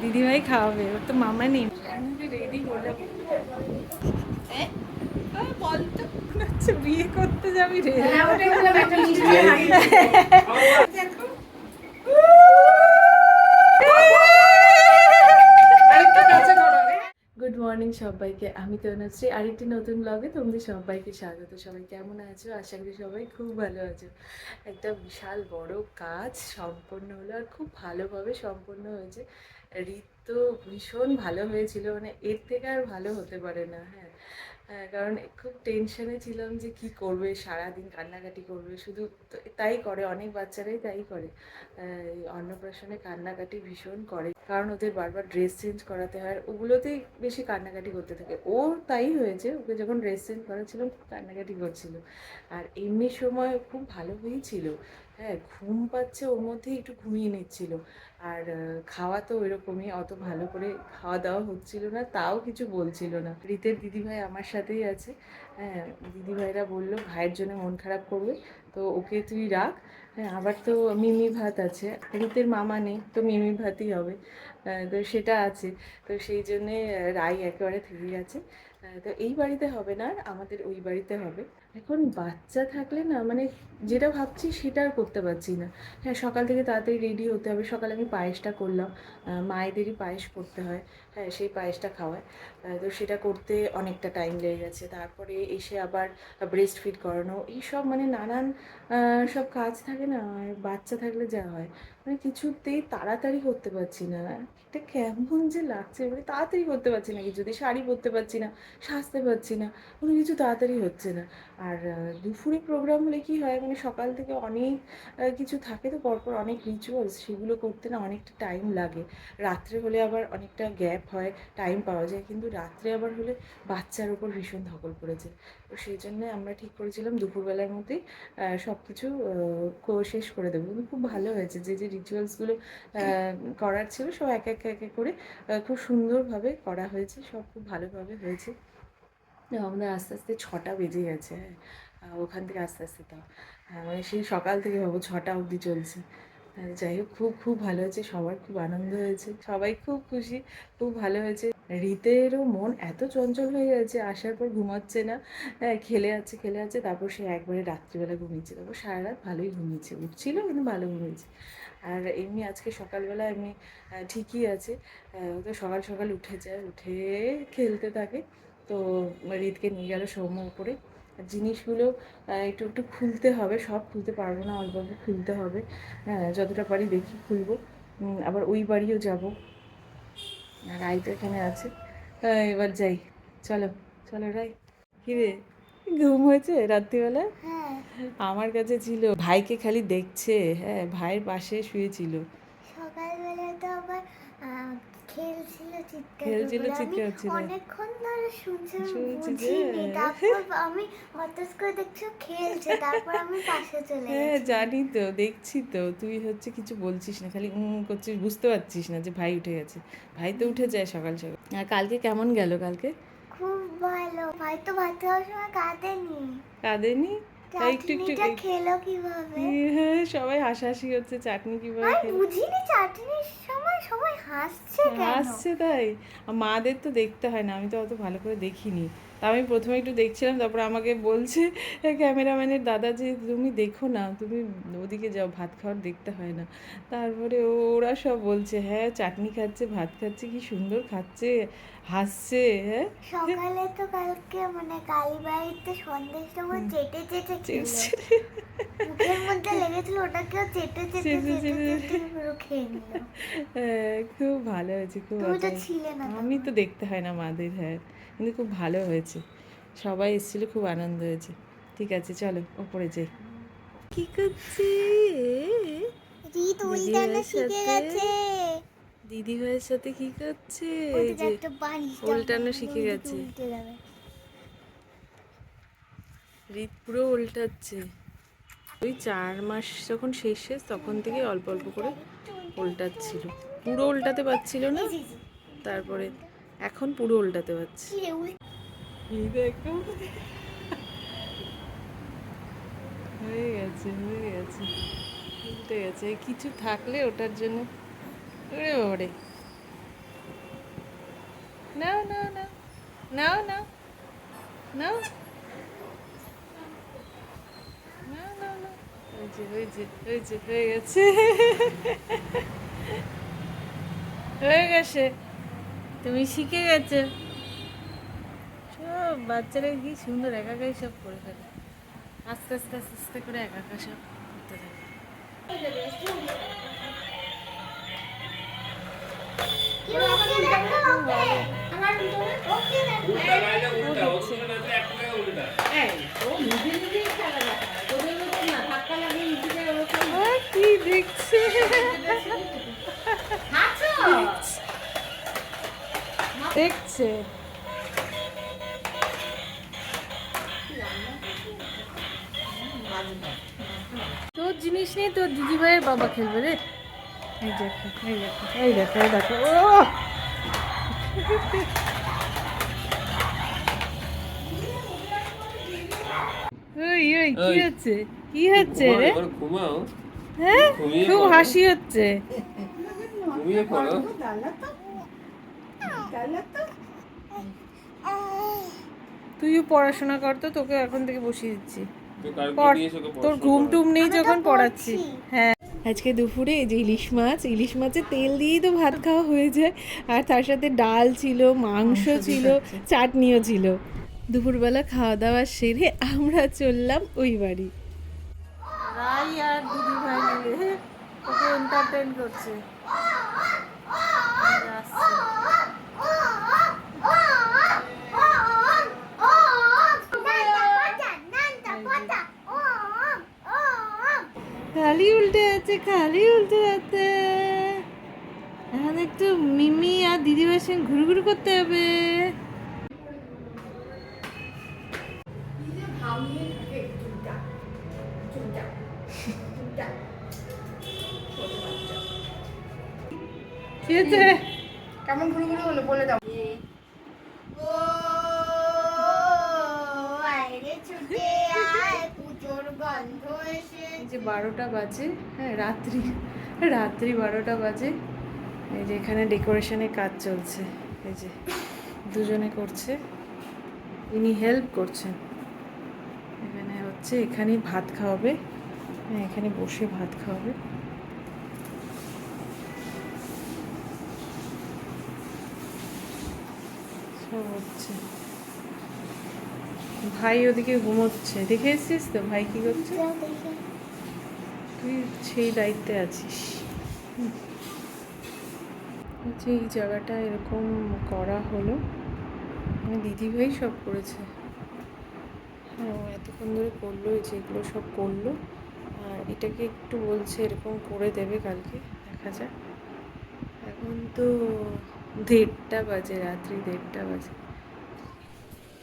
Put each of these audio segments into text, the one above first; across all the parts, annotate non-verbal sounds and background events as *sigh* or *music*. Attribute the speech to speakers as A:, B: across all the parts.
A: দিদিভাই খাওয়াবে ওর তো মামা নেই। রেডি হলাম বল তো মনে হচ্ছে বিয়ে করতে যাবি রে। গুড মর্নিং *laughs* সবাইকে আমি তনুশ্রী আরেকটি নতুন ব্লগে তোমাদের সবাইকে স্বাগত। সবাই কেমন আছো? আশা করি সবাই খুব ভালো আছো। একটা বিশাল বড় কাজ সম্পন্ন হলো আর খুব ভালোভাবে সম্পন্ন হয়েছে। ঋত তো ভীষণ ভালো হয়েছিল মানে এর থেকে আর ভালো হতে পারে না হ্যাঁ। হ্যাঁ, কারণ খুব টেনশনে ছিলাম যে কি করবে সারাদিন কান্নাকাটি করবে শুধু তাই করে অনেক বাচ্চারাই তাই করে। অন্নপ্রাশনে কান্নাকাটি ভীষণ করে কারণ ওদের বারবার ড্রেস চেঞ্জ করাতে হয় আর ওগুলোতেই বেশি কান্নাকাটি করতে থাকে। ও তাই হয়েছে ওকে যখন ড্রেস চেঞ্জ করাচ্ছিলাম খুব কান্নাকাটি করছিল। আর এমনি সময় খুব ভালো হয়েছিল। হ্যাঁ ঘুম পাচ্ছে ওর মধ্যেই একটু ঘুমিয়ে নিচ্ছিল। আর খাওয়া তো ওইরকমই, অত ভালো করে খাওয়া দাওয়া হচ্ছিল না, তাও কিছু বলছিল না। রীতের দিদিভাই আমার সাথেই আছে। হ্যাঁ দিদিভাইরা বলল, ভাইয়ের জন্য মন খারাপ করবে, তো ওকে তুই রাখ। হ্যাঁ আবার তো মিমি ভাত আছে। রীতের মামা নেই, তো মিমি ভাতই হবে। তো সেটা আছে। তো সেই জন্যে রাই একেবারে থেকে গেছে তো এই বাড়িতে হবে না আর আমাদের ওই বাড়িতে হবে। এখন বাচ্চা থাকলে না মানে যেটা ভাবছি সেটা আর করতে পারছি না। হ্যাঁ সকাল থেকে তাড়াতাড়ি রেডি হতে হবে। সকালে আমি পায়েসটা করলাম। মায়েদেরই পায়েস করতে হয়। হ্যাঁ সেই পায়েসটা খাওয়ায়। তো সেটা করতে অনেকটা টাইম লেগে গেছে। তারপরে এসে আবার ব্রেস্ট ফিড করানো। এইসব মানে নানান সব কাজ থাকে না? আর বাচ্চা থাকলে যা হয়। মানে কিছুতেই তাড়াতাড়ি করতে পারছি না। এটা কেমন যে লাগছে। মানে তাড়াতাড়ি করতে পারছি না। কিছুতেই শাড়ি পরতে পারছি না, সাজতে পারছি না, কোনো কিছু তাড়াতাড়ি হচ্ছে না। আর দুপুরে প্রোগ্রাম হলে কি হয়? মানে সকাল থেকে অনেক কিছু থাকে তো, পরপর অনেক রিচুয়ালস সেগুলো করতে না অনেকটা টাইম লাগে। রাত্রে হলে আবার অনেকটা গ্যাপ হয় টাইম পাওয়া যায়। কিন্তু রাত্রে আবার হলে বাচ্চার ওপর ভীষণ ধকল পড়েছে। তো সেই জন্য আমরা ঠিক করেছিলাম দুপুরবেলার মধ্যেই সব কিছু শেষ করে দেবো। কিন্তু খুব ভালো হয়েছে যে যে রিচুয়ালসগুলো করার ছিল, সব এক এক এক করে খুব সুন্দরভাবে করা হয়েছে, সব খুব ভালোভাবে হয়েছে। আমাদের আস্তে আস্তে ছটা বেজে গেছে। হ্যাঁ ওখান থেকে আস্তে আস্তে তাও মানে সেই সকাল থেকে ভাবো ছটা অবধি চলছে। যাই হোক, খুব খুব ভালো হয়েছে, সবার খুব আনন্দ হয়েছে, সবাই খুব খুশি, খুব ভালো হয়েছে। রীতেরও মন এত চঞ্চল হয়ে গেছে, আসার পর ঘুমাচ্ছে না। হ্যাঁ খেলে আছে খেলে আছে, তারপর সে একবারে রাত্রিবেলা ঘুমিয়েছে। তারপর সারা রাত ভালোই ঘুমিয়েছে, উঠছিল কিন্তু ভালো ঘুমিয়েছে। আর এমনি আজকে সকালবেলা এমনি ঠিকই আছে। তো সকাল সকাল উঠে যায় উঠে খেলতে থাকে। তো রিতকে নিয়ে গেল সৌম্য উপরে। জিনিসগুলো একটু একটু খুলতে হবে। সব খুলতে পারব না অল্প অল্প খুলতে হবে। হ্যাঁ যতটা পারি দেখি খুলবো। আবার ওই বাড়িও যাব। আর রাই তো এখানে আছে। এবার যাই। চলো চলো রাই। কি রে? ঘুম হয়েছে রাত্রিবেলা?
B: হ্যাঁ।
A: আমার কাছে ছিল ভাইকে খালি দেখছে। হ্যাঁ ভাইয়ের পাশে শুয়েছিল।
B: সকালবেলা তো আবার খেলছিল চিৎকার
A: খেলছিল, চিৎকার হচ্ছিল।
B: অনেকক্ষণ ধরে শুনছিলাম। তারপর আমি হঠাৎ করে দেখছি খেলছে। তারপর আমি পাশে চলে
A: হ্যাঁ জানি তো দেখছি তো। তুই হচ্ছে কিছু বলছিস না খালি উম করছিস বুঝতে পারছিস না যে ভাই উঠে গেছে। ভাই তো উঠে যায় সকাল সকাল। আর কালকে কেমন গেল কালকে?
B: খুব ভালো। ভাই তো ভাত খাওয়ার সময় কাঁদেনি।
A: কাঁদেনি? একটু একটু
B: খেলো কীভাবে?
A: হ্যাঁ সবাই হাসাহাসি হচ্ছে চাটনি কীভাবে
B: বুঝিনি চাটনির সময় সবাই হাসছে
A: হাসছে তাই। মাদের তো দেখতে হয় না, আমি তো অত ভালো করে দেখিনি। তা আমি প্রথমে একটু দেখছিলাম তারপর আমাকে বলছে ক্যামেরাম্যানের দাদা যে তুমি দেখো না তুমি ওদিকে যাও ভাত খাওয়ার দেখতে হয় না। তারপরে ওরা সব বলছে হ্যাঁ চাটনি খাচ্ছে ভাত খাচ্ছে কি সুন্দর খাচ্ছে হাসছে হ্যাঁ?
B: সকালে তো কালকে মানে কালীবাড়িতে সন্দেশটা পুরো চেটে চেটে মুখের মধ্যে *laughs* লেগেছিল ওটাকেও চেটে চেটে
A: চেটে
B: চেটে
A: চেটে।
B: চেটে পুরো খেয়ে নিল।
A: হ্যাঁ, খুব ভালো হয়েছে খুব। আমি তো দেখতে হয় না মাদের হ্যাঁ কিন্তু খুব ভালো হয়েছে। সবাই এসেছিল খুব আনন্দ হয়েছে। ঠিক আছে চলো ওপরে যাই। কি করছি? দিদি ভাইয়ের সাথে কি করছে? উল্টানো শিখে গেছে। রিত পুরো উল্টাচ্ছে। ওই চার মাস যখন শেষ শেষ তখন থেকে অল্প অল্প করে উল্টাচ্ছিল। পুরো উল্টাতে পারছিল না। তারপরে এখন পুরো উল্টাতে পারছে।
B: কি
A: দেখো হয়ে গেছে হয়ে গেছে। উল্টে গেছে। কিছু থাকলে ওটার জন্য। ওরে ওরে নাও নাও নাও। নাও নাও। নাও। ওই যে ওই যে হয়ে গেছে। হয়ে গেছে। তুমি শিখে গেছো। বাচ্চারা কি সুন্দর একা একাই সব করে ফেলে। আস্তে আস্তে আস্তে আস্তে করে একা একা সব করতে থাকে। কি দেখছে। দেখছে। তোর জিনিস নিয়ে তোর দিদি ভাইয়ের বাবা খেলবে রে। এই দেখো এই দেখো এই দেখো এই দেখো ও! ওই ওই কি হচ্ছে? কি হচ্ছে রে?
C: ঘুমাও।
A: হ্যাঁ? খুব হাসি হচ্ছে।
C: ঘুমিয়ে পড়ো।
A: তুইও পড়াশোনা কর তো তোকে এখন থেকে বসিয়ে দিচ্ছি। তোর ঘুম টুম নেই যখন পড়াচ্ছি। হ্যাঁ। আজকে দুপুরে এই যে ইলিশ মাছ ইলিশ মাছের তেল দিয়েই তো ভাত খাওয়া হয়ে যায়। আর তার সাথে ডাল ছিল মাংস ছিল চাটনিও ছিল। দুপুরবেলা খাওয়া দাওয়া সেরে আমরা চললাম ওই বাড়ি। রাই আর দিদি ভাই মিলে ওকে এন্টারটেন করছে। যাচ্ছে খালি উল্টে যাচ্ছে এখন একটু মিমি আর দিদিভাইয়ের সঙ্গে ঘুরু ঘুরু করতে হবে।
D: কেমন ঘুরে ঘুরে হলো বলে দাও।
B: ও আরে ছুটে
A: যে বারোটা বাজে হ্যাঁ রাত্রি রাত্রি বারোটা বাজে। এই যে এখানে ডেকোরেশনের কাজ চলছে। এই যে দুজনে করছে ইনি হেল্প করছেন। এখানে হচ্ছে এখানেই ভাত খাওয়াবে হ্যাঁ এখানে বসে ভাত খাওয়াবে। সব হচ্ছে। ভাই ওদিকে ঘুমোচ্ছে। দেখে এসছিস তো? ভাই কি করছে? তুই সেই দায়িত্বে আছিস। হচ্ছে এই জায়গাটা এরকম করা হলো। মানে দিদিভাই সব করেছে। হ্যাঁ ও এতক্ষণ ধরে করল যেগুলো সব করল। আর এটাকে একটু বলছে, এরকম করে দেবে কালকে। দেখা যাক। এখন তো দেড়টা বাজে, রাত্রি দেড়টা বাজে।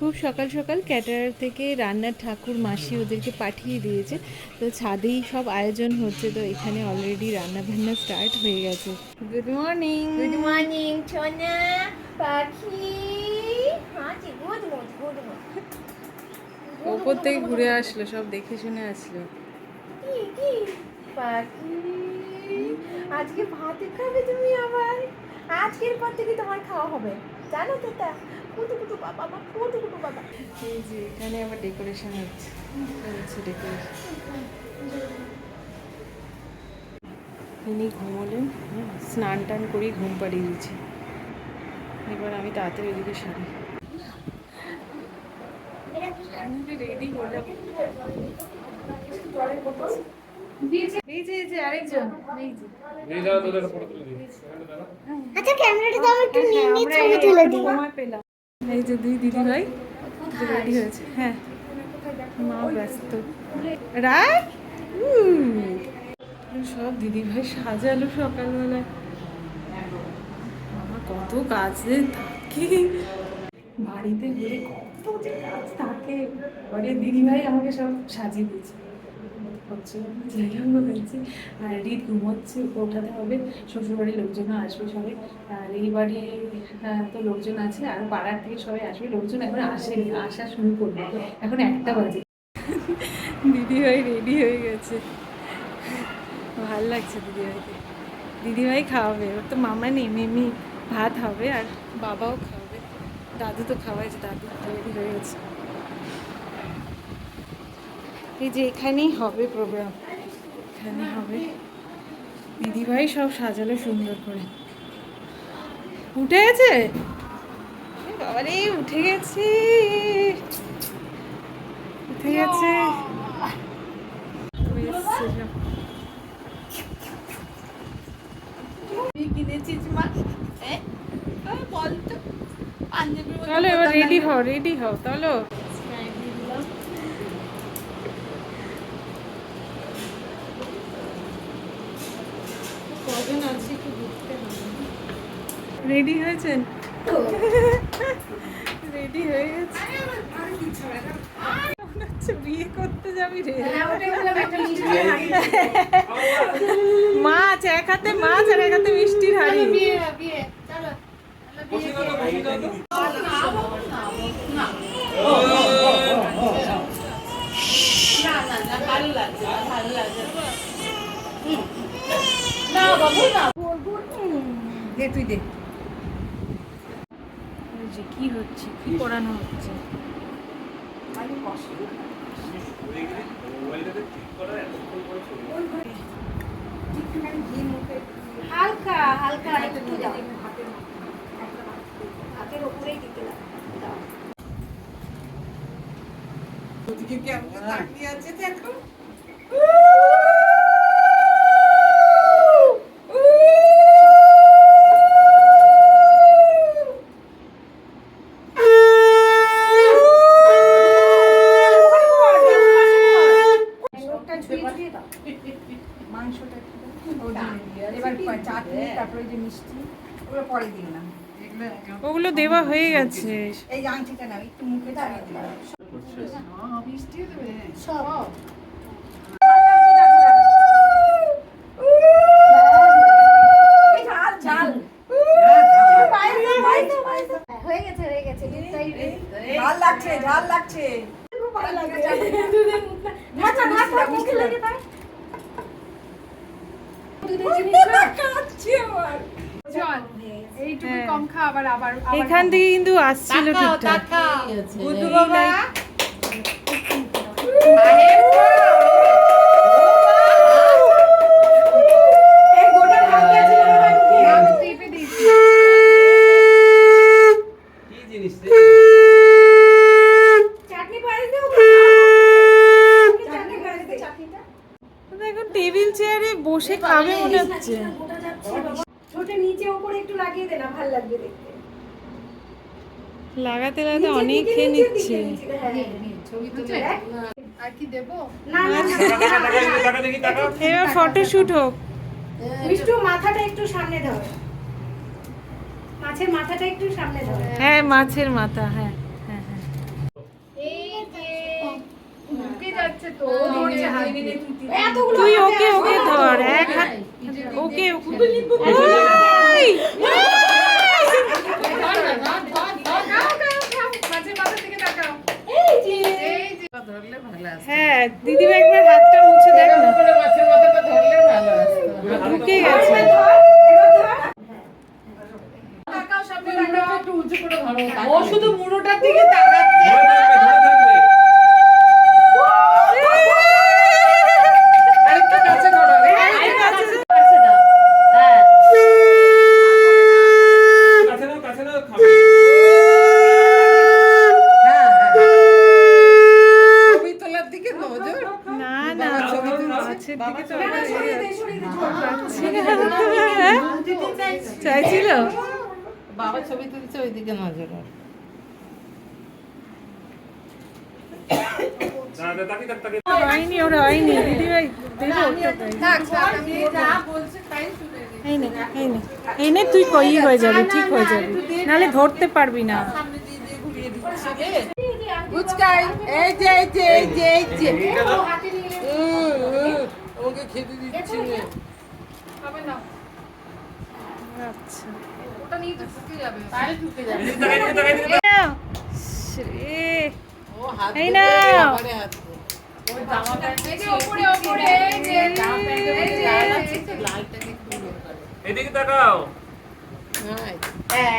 A: খুব সকাল সকাল ক্যাটারার থেকে রান্নার ঠাকুর মাসি ওদেরকে পাঠিয়ে দিয়েছে। তো ছাদেই সব আয়োজন হচ্ছে তো এখানে অলরেডি রান্না বান্না স্টার্ট হয়ে গেছে। গুড মর্নিং
B: গুড মর্নিং সোনা পাখি। হ্যাঁ জি গুড মর্নিং গুড মর্নিং
A: ওপর থেকে ঘুরে আসলো সব দেখে শুনে আসলো।
B: আজকে ভাত খাবে তুমি আবার? আজকের পর থেকে তোমার খাওয়া হবে। জানো তো তা কুটু কুটু বাবা আমার কুটু কুটু বাবা
A: এই যে এখানে আবার ডেকোরেশন হচ্ছে। হচ্ছে ডেকোরেশন ইনি ঘুমোলেন হ্যাঁ, স্নান টান করেই ঘুম পাড়িয়ে দিয়েছি। এবার আমি তাড়াতাড়ি ওদিকে সারি। রেডি
B: আচ্ছা ক্যামেরাটা দাও একটু নিয়ে
A: হ্যাঁ,
B: নিয়ে
A: আমরা
B: ছবি তুলে দিই।
A: সময় পেলাম। এই যে দুই দিদি ভাই রেডি হয়েছে। হ্যাঁ। মা ব্যস্ত। রায় সব দিদি ভাই সাজালো সকালবেলায়। আমার কত কাজ থাকে। বাড়িতে হলে কত যে কাজ থাকে। পরে দিদি ভাই আমাকে সব সাজিয়ে দিয়েছে। হচ্ছে হোক হয়েছে আর রিত ঘুমোচ্ছে ওঠাতে হবে। শ্বশুরবাড়ির লোকজনও আসবে সবাই আর এই বাড়ি তো লোকজন আছে, আর পাড়ার থেকে সবাই আসবে। লোকজন এখন আসেনি, আসা শুরু করবে এখন একটা বাজে। দিদিভাই রেডি হয়ে গেছে। ভালো লাগছে দিদিভাইকে দিদিভাই খাওয়াবে, ওর তো মামা নেই, মেমি ভাত হবে আর বাবাও খাওয়াবে দাদু তো খাওয়াইছে দাদু রেডি হয়ে গেছে। এই যে এখানেই হবে প্রোগ্রাম এখানে হবে। দিদিভাই সব সাজালো সুন্দর করে। উঠে গেছে? বাবারে উঠে গেছে। উঠে গেছে। ওই এসছে সব।
B: কিনেছিস মা? বল তো। পাঞ্জাবির মধ্যে
A: চলো এবার রেডি হও রেডি হও চলো কজন আছে একটু বুঝতে হবে রেডি হয়েছেন? রেডি হয়ে গেছে। বিয়ে করতে যাবি রে। মাছ এক হাতে মাছ আর এক হাতে মিষ্টির হাড়ি।
B: দে তুই দে।
A: যে কি হচ্ছে কি করানো হচ্ছে?
B: হালকা হালকা একটু দাও। হাতের উপরেই দিতে দাও। দাও।
D: মাংসটা একটু দাও। ও দিয়ে দিও। আর এবার চাটনি তারপরে যে মিষ্টি ওগুলো পরে দিও না
A: হয়ে গেছে।
D: এই আংটিটা নাও একটু মুখে
B: সব। হয়ে গেছে হয়ে গেছে
D: ঝাল লাগছে ঝাল লাগছে
B: ঢাকা ঢাকা মুখে লেগে দাও
D: কাচ্ছি আমার
E: এইটুকু
A: হ্যাঁ।
E: কম খা আবার আবার
A: এখান থেকে কিন্তু আসছিল ঠিকঠাক।
D: বুদ্ধু বাবা। *laughs*
A: টেবিল চেয়ারে বসে খাবে মনে হচ্ছে
B: গোটা যাচ্ছে বাবা ছোট নিচে উপরে একটু লাগিয়ে দে না ভালো লাগবে দেখতে
A: লাগাতে লাগাতে
B: নিচের
A: অনেক
B: দিকে,
A: খেয়ে
B: নিচের
A: নিচ্ছে
B: দিকে, নিচের দিকে, হ্যাঁ।
E: ছবি তুলে আর কি দেবো
B: না লাগাতে
C: অনেক খেয়ে টাকা
A: এবার ফটোশুট হোক
B: মিষ্টু মাথাটা একটু সামনে ধর মাছের মাথাটা একটু সামনে ধর
A: হ্যাঁ মাছের মাথা হ্যাঁ হ্যাঁ হ্যাঁ তুই ওকে ওকে। ধর এক হাত ওকে ওকে ওই!
E: তাকাও, তাকাও, তাকাও। মাছের মাথা থেকে তাকাও
B: এই যে
E: এই আছে
A: হ্যাঁ দিদিভাই একবার হাতটা মুছে দেখ না ঢুকে গেছে
B: ধর এবার ধর
E: তাকাও সামনে তাকাও
C: ও শুধু মুড়োটার দিকে তাকাচ্ছে ধরে থাকবে ধরে থাকবে আরেকটু কাছে ধরো কাছে নাও কাছে নাও খাবে
A: না না মাছের দিকে তো
B: না, না,
A: আবার
B: সরিয়ে দে, সরিয়ে দে, ঝোল পাচ্ছে।
A: হ্যাঁ? চাইছিল?
F: বাবা ছবি তুলছে ওইদিকে নজর
A: হয়নি ওরা হয়নি।
E: নি
A: এই নে। তুই কই হয়ে যাবে ঠিক হয়ে যাবে। নালে ধরতে পারবি না।
F: এই যে এই যে এই যে এই যে
C: এইটা দাও
B: হাতে নিয়ে নে।
F: উম, উম, আমাকে খেতে দিচ্ছে না।
E: হবে না।
A: আচ্ছা।
E: ওটা নিয়ে তো ঢুকে যাবে।
F: তাই ঢুকে যাবে।
C: এদিকে তাকাই এদিকে তাকাই এদিকে তাকাই।
A: নাও। শ্রে।
F: ও হাত
A: এই
F: দেবে,
A: নাও।
F: হাত ওই জামা প্যান্ট
E: এই যে ওপরে ওপরে এই যে
F: জামা প্যান্টের
E: এই যে,
F: লাল আছে লালটাকে খুলে
C: এদিকে তাকাও।
F: হ্যাঁ,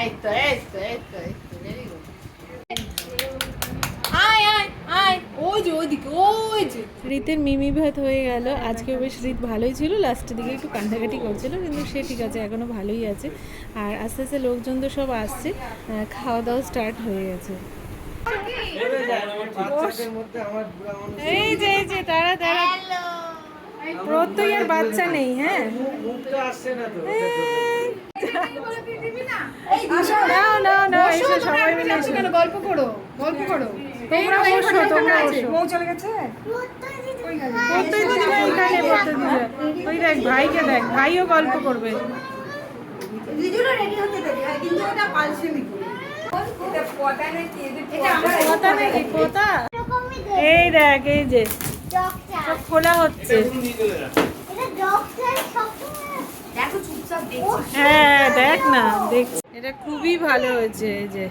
F: এই তো এই তো এই তো।
E: যে ওইদিকে ওই যে।
A: রীতের মিমি ভাত হয়ে গেল। আজকে বেশ রীত ভালোই ছিল লাস্টের দিকে একটু কান্দাকাটি করছিল কিন্তু সে ঠিক আছে এখনও ভালোই আছে। আর আস্তে আস্তে লোকজন তো সব আসছে খাওয়া দাওয়া স্টার্ট হয়ে গেছে। এই যে এই যে তারা তারা। প্রত্যয়ের বাচ্চা নেই হ্যাঁ? নাও নাও নাও এসে সবাই মিলে।
E: গল্প করো গল্প করো।
D: চলে গেছে?
A: ওই দেখ ভাইকে দেখ ভাইও গল্প করবে। এই দেখ। এই যে। সব খোলা হচ্ছে।
B: দেখো চুপচাপ দেখো
A: হ্যাঁ দেখ না দেখ। এটা খুবই ভালো হয়েছে এই যে।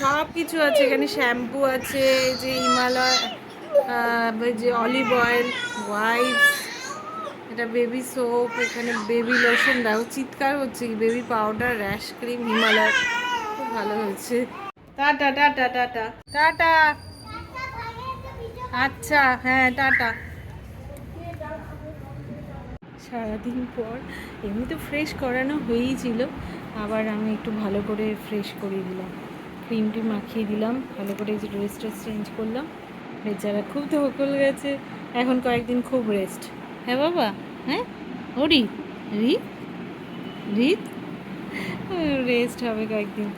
A: সব কিছু আছে, এখানে শ্যাম্পু আছে যে হিমালয় যে অলিভ অয়েল হোয়াইট এটা বেবি সোপ এখানে বেবি লোশন দেখো চিৎকার হচ্ছে কি baby powder rash cream Himalaya, খুব ভালো হয়েছে। Tata tata tata tata. আচ্ছা হ্যাঁ টাটা। সারাদিন পর এমনি তো ফ্রেশ করানো হয়েই ছিল, আবার আমি একটু ভালো করে ফ্রেশ করিয়ে দিলাম। ক্রিম টিম মাখিয়ে দিলাম, ভালো করে যে ড্রেস চেঞ্জ করলাম। বেচারা খুব ধকল গেছে, এখন কয়েকদিন খুব রেস্ট হ্যাঁ বাবা? হ্যাঁ? ও রি রিত? রেস্ট হবে কয়েকদিন।